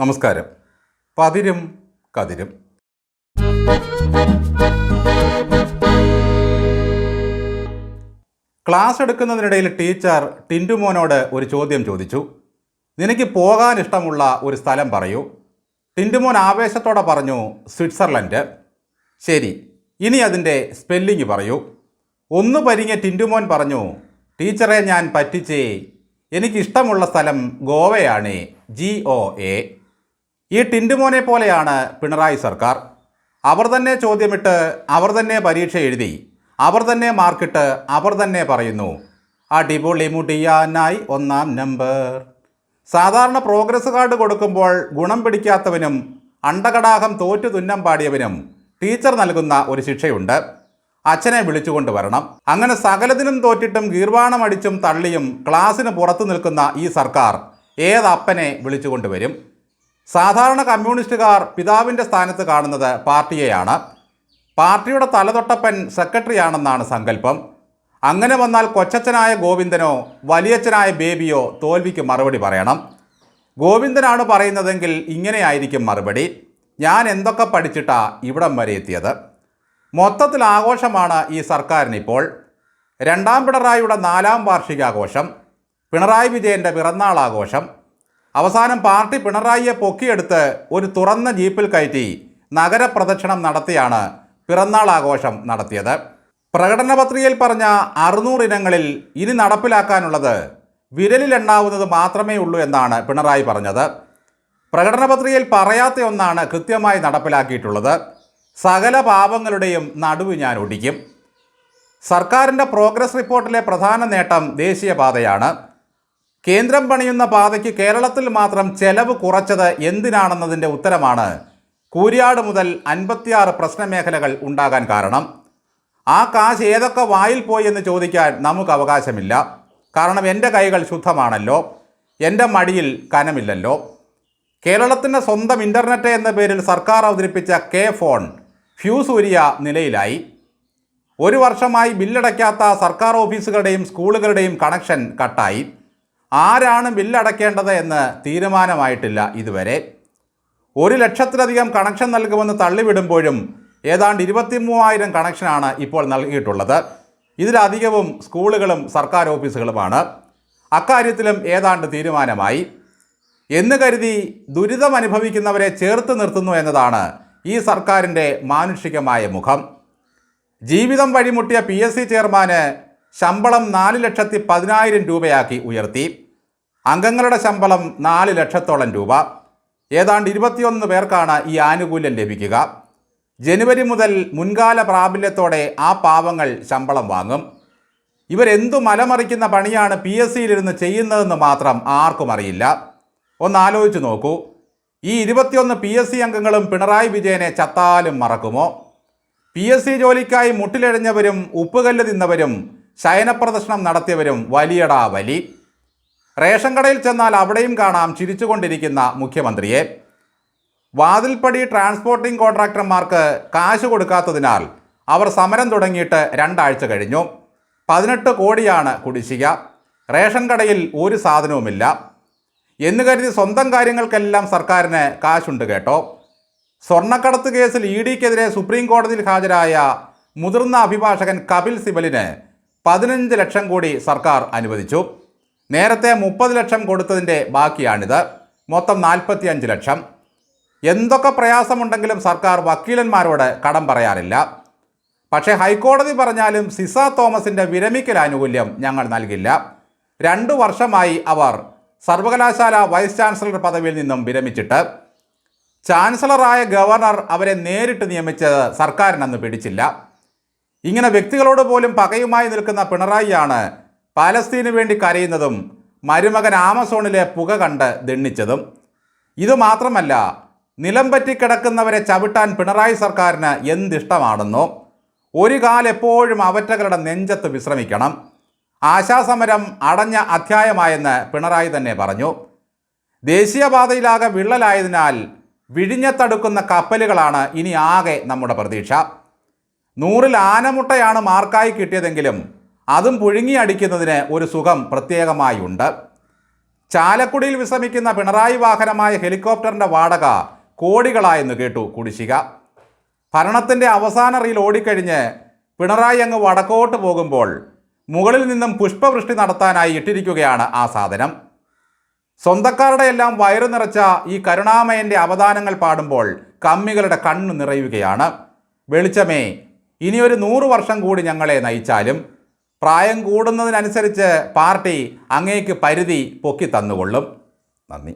നമസ്കാരം. പതിരും കതിരും. Class എടുക്കുന്നതിനിടയിൽ teacher ടിന്റുമോനോട് ഒരു ചോദ്യം ചോദിച്ചു. നിനക്ക് പോകാൻ ഇഷ്ടമുള്ള ഒരു സ്ഥലം പറയൂ. ടിന്റുമോൻ ആവേശത്തോടെ പറഞ്ഞു സ്വിറ്റ്സർലൻഡ്. ശരി ഇനി അതിന്റെ സ്പെല്ലിംഗ് പറയൂ. ഒന്ന് പരിങ്ങ ടിന്റുമോൻ പറഞ്ഞു ടീച്ചറെ ഞാൻ പറ്റിച്ചേ. എനിക്കിഷ്ടമുള്ള സ്ഥലം ഗോവയാണ് ജി ഒ എ ഈ ടിൻഡുമോനെ പോലെയാണ് പിണറായി സർക്കാർ. അവർ തന്നെ ചോദ്യമിട്ട് അവർ തന്നെ പരീക്ഷ എഴുതി അവർ തന്നെ മാർക്കിട്ട് അവർ തന്നെ പറയുന്നു അടിപൊളി മുടിയാനായി ഒന്നാം നമ്പർ. സാധാരണ പ്രോഗ്രസ് കാർഡ് കൊടുക്കുമ്പോൾ ഗുണം പിടിക്കാത്തവനും അണ്ടകടാഹം തോറ്റു തുന്നം പാടിയവനും ടീച്ചർ നൽകുന്ന ഒരു ശിക്ഷയുണ്ട്. അച്ഛനെ വിളിച്ചുകൊണ്ട് വരണം. അങ്ങനെ സകലത്തിനും തോറ്റിട്ടും ഗീർവാണം അടിച്ചും തള്ളിയും ക്ലാസ്സിന് പുറത്തു നിൽക്കുന്ന ഈ സർക്കാർ ഏതപ്പനെ വിളിച്ചുകൊണ്ടുവരും സാധാരണ കമ്മ്യൂണിസ്റ്റുകാർ പിതാവിന്റെ സ്ഥാനത്ത് കാണുന്നത് പാർട്ടിയെയാണ്. പാർട്ടിയുടെ തലതൊട്ടപ്പൻ സെക്രട്ടറിയാണെന്നാണ് സങ്കല്പം. അങ്ങനെ വന്നാൽ കൊച്ചച്ഛനായ ഗോവിന്ദനോ വലിയച്ഛനായ ബേബിയോ തോൽവിക്ക് മറുപടി പറയണം. ഗോവിന്ദനാണ് പറയുന്നതെങ്കിൽ ഇങ്ങനെയായിരിക്കും മറുപടി. ഞാൻ എന്തൊക്കെ പഠിച്ചിട്ടാ ഇവിടം വരെ എത്തിയത്? മൊത്തത്തിൽ ആഘോഷമാണ് ഈ സർക്കാരിനിപ്പോൾ. രണ്ടാം പിണറായിയുടെ നാലാം വാർഷികാഘോഷം പിണറായി വിജയന്റെ പിറന്നാൾ ആഘോഷം അവസാനം പാർട്ടി പിണറായിയെ പൊക്കിയെടുത്ത് ഒരു തുറന്ന ജീപ്പിൽ കയറ്റി നഗരപ്രദക്ഷിണം നടത്തിയാണ് പിറന്നാൾ ആഘോഷം നടത്തിയത്. പ്രകടന പത്രികയിൽ പറഞ്ഞ അറുന്നൂറ് ഇനങ്ങളിൽ ഇനി നടപ്പിലാക്കാനുള്ളത് വിരലിലെണ്ണാവുന്നത് മാത്രമേ ഉള്ളൂ എന്നാണ് പിണറായി പറഞ്ഞത്. പ്രകടന പത്രികയിൽ പറയാത്ത ഒന്നാണ് കൃത്യമായി നടപ്പിലാക്കിയിട്ടുള്ളത്. സകല പാപങ്ങളുടെയും നടുവ് ഞാൻ ഒടിക്കും. സർക്കാരിന്റെ പ്രോഗ്രസ് റിപ്പോർട്ടിലെ പ്രധാന നേട്ടം ദേശീയപാതയാണ്. കേന്ദ്രം പണിയുന്ന പാതയ്ക്ക് കേരളത്തിൽ മാത്രം ചെലവ് കുറച്ചത് എന്തിനാണെന്നതിന്റെ ഉത്തരമാണ്. കൂരിയാട് മുതൽ അൻപത്തിയാറ് പ്രശ്നമേഖലകൾ ഉണ്ടാകാൻ കാരണം. ആ കാശ് ഏതൊക്കെ വായിൽ പോയി എന്ന് ചോദിക്കാൻ നമുക്ക് അവകാശമില്ല. കാരണം എന്റെ കൈകൾ ശുദ്ധമാണല്ലോ. എന്റെ മടിയിൽ കനമില്ലല്ലോ. കേരളത്തിന്റെ സ്വന്തം ഇന്റർനെറ്റ് എന്ന പേരിൽ സർക്കാർ അവതരിപ്പിച്ച കെ ഫോൺ ഫ്യൂസ് ഊരിയ നിലയിലായി. ഒരു വർഷമായി ബില്ലടയ്ക്കാത്ത സർക്കാർ ഓഫീസുകളുടെയും സ്കൂളുകളുടെയും കണക്ഷൻ കട്ടായി. ആരാണ് ബില്ലടയ്ക്കേണ്ടത് എന്ന് തീരുമാനമായിട്ടില്ല ഇതുവരെ. ഒരു ലക്ഷത്തിലധികം കണക്ഷൻ നൽകുമെന്ന് തള്ളിവിടുമ്പോഴും ഏതാണ്ട് ഇരുപത്തി മൂവായിരം കണക്ഷനാണ് ഇപ്പോൾ നൽകിയിട്ടുള്ളത്. ഇതിലധികവും സ്കൂളുകളും സർക്കാർ ഓഫീസുകളുമാണ്. അക്കാര്യത്തിലും ഏതാണ്ട് തീരുമാനമായി. എന്ന് കരുതി ദുരിതം അനുഭവിക്കുന്നവരെ ചേർത്ത് നിർത്തുന്നു എന്നതാണ് ഈ സർക്കാരിന്റെ മാനുഷികമായ മുഖം. ജീവിതം വഴിമുട്ടിയ പി എസ് സി ചെയർമാന് ശമ്പളം നാല് ലക്ഷത്തി പതിനായിരം രൂപയാക്കി ഉയർത്തി. അംഗങ്ങളുടെ ശമ്പളം നാല് ലക്ഷത്തോളം രൂപ. ഏതാണ്ട് ഇരുപത്തിയൊന്ന് പേർക്കാണ് ഈ ആനുകൂല്യം ലഭിക്കുക. ജനുവരി മുതൽ മുൻകാല പ്രാബല്യത്തോടെ ആ പാവങ്ങൾ ശമ്പളം വാങ്ങും. ഇവരെന്തു മലമറിക്കുന്ന പണിയാണ് പി എസ് സിയിലിരുന്ന് ചെയ്യുന്നതെന്ന് മാത്രം ആർക്കും അറിയില്ല. ഒന്ന് ആലോചിച്ച് നോക്കൂ. ഈ ഇരുപത്തിയൊന്ന് പി എസ് സി അംഗങ്ങളും പിണറായി വിജയനെ ചത്താലും മറക്കുമോ? പി എസ് സി ജോലിക്കായി മുട്ടിലെഴിഞ്ഞവരും ഉപ്പുകല്ല് തിന്നവരും ശയനപ്രദർശനം നടത്തിയവരും വലിയടാ വലി റേഷൻ കടയിൽ ചെന്നാൽ അവിടെയും കാണാം ചിരിച്ചുകൊണ്ടിരിക്കുന്ന മുഖ്യമന്ത്രിയെ. വാതിൽപ്പടി ട്രാൻസ്പോർട്ടിംഗ് കോൺട്രാക്ടർമാർക്ക് കാശ് കൊടുക്കാത്തതിനാൽ അവർ സമരം തുടങ്ങിയിട്ട് രണ്ടാഴ്ച കഴിഞ്ഞു. പതിനെട്ട് കോടിയാണ് കുടിശ്ശിക. റേഷൻ കടയിൽ ഒരു സാധനവുമില്ല. എന്ന് കരുതി സ്വന്തം കാര്യങ്ങൾക്കെല്ലാം സർക്കാരിന് കാശുണ്ട് കേട്ടോ. സ്വർണക്കടത്ത് കേസിൽ ഇ ഡിക്കെതിരെ സുപ്രീം കോടതിയിൽ ഹാജരായ മുതിർന്ന അഭിഭാഷകൻ കപിൽ സിബലിന് പതിനഞ്ച് ലക്ഷം കോടി സർക്കാർ അനുവദിച്ചു. നേരത്തെ മുപ്പത് ലക്ഷം കൊടുത്തതിന്റെ ബാക്കിയാണിത്. മൊത്തം നാൽപ്പത്തിയഞ്ച് ലക്ഷം. എന്തൊക്കെ പ്രയാസമുണ്ടെങ്കിലും സർക്കാർ വക്കീലന്മാരോട് കടം പറയാറില്ല. പക്ഷേ ഹൈക്കോടതി പറഞ്ഞാലും സിസ തോമസിന്റെ വിരമിക്കൽ ആനുകൂല്യം ഞങ്ങൾ നൽകില്ല. രണ്ടു വർഷമായി അവർ സർവകലാശാല വൈസ് ചാൻസലർ പദവിയിൽ നിന്നും വിരമിച്ചിട്ട്. ചാൻസലറായ ഗവർണർ അവരെ നേരിട്ട് നിയമിച്ചത് സർക്കാരിനന്ന് പിടിച്ചില്ല. ഇങ്ങനെ വ്യക്തികളോട് പോലും പകയുമായി നിൽക്കുന്ന പിണറായിയാണ് പാലസ്തീന് വേണ്ടി കരയുന്നതും മരുമകൻ ആമസോണിലെ പുക കണ്ട് ദണ്ണിച്ചതും. ഇതുമാത്രമല്ല നിലം പറ്റിക്കിടക്കുന്നവരെ ചവിട്ടാൻ പിണറായി സർക്കാരിന് എന്തിഷ്ടമാണെന്നോ ഒരു കാലെപ്പോഴും അവറ്റകളുടെ നെഞ്ചത്ത് വിശ്രമിക്കണം. ആശാസമരം അടഞ്ഞ അധ്യായമായെന്ന് പിണറായി തന്നെ പറഞ്ഞു. ദേശീയപാതയിലാകെ വിള്ളലായതിനാൽ വിഴിഞ്ഞത്തടുക്കുന്ന കപ്പലുകളാണ് ഇനി ആകെ നമ്മുടെ പ്രതീക്ഷ. നൂറിൽ ആനമുട്ടയാണ് മാർക്കായി കിട്ടിയതെങ്കിലും അതും പുഴുങ്ങി അടിക്കുന്നതിന് ഒരു സുഖം പ്രത്യേകമായി ഉണ്ട്. ചാലക്കുടിയിൽ വിശ്രമിക്കുന്ന പിണറായി വാഹനമായ ഹെലികോപ്റ്ററിന്റെ വാടക കോടികളായെന്ന് കേട്ടു കുടിശ്ശിക. ഭരണത്തിന്റെ അവസാന റീൽ ഓടിക്കഴിഞ്ഞ് പിണറായി അങ്ങ് വടക്കോട്ട് പോകുമ്പോൾ മുകളിൽ നിന്നും പുഷ്പവൃഷ്ടി നടത്താനായി ഇട്ടിരിക്കുകയാണ് ആ സാധനം. സ്വന്തക്കാരുടെ എല്ലാം വയറു നിറച്ച ഈ കരുണാമയന്റെ അവദാനങ്ങൾ പാടുമ്പോൾ കമ്മികളുടെ കണ്ണു നിറയുകയാണ്. വെളിച്ചമേ ഇനിയൊരു നൂറ് വർഷം കൂടി ഞങ്ങളെ നയിച്ചാലും പ്രായം കൂടുന്നതിനനുസരിച്ച് പാർട്ടി അങ്ങേക്ക് പരിധി പൊക്കി തന്നുകൊള്ളും. നന്ദി.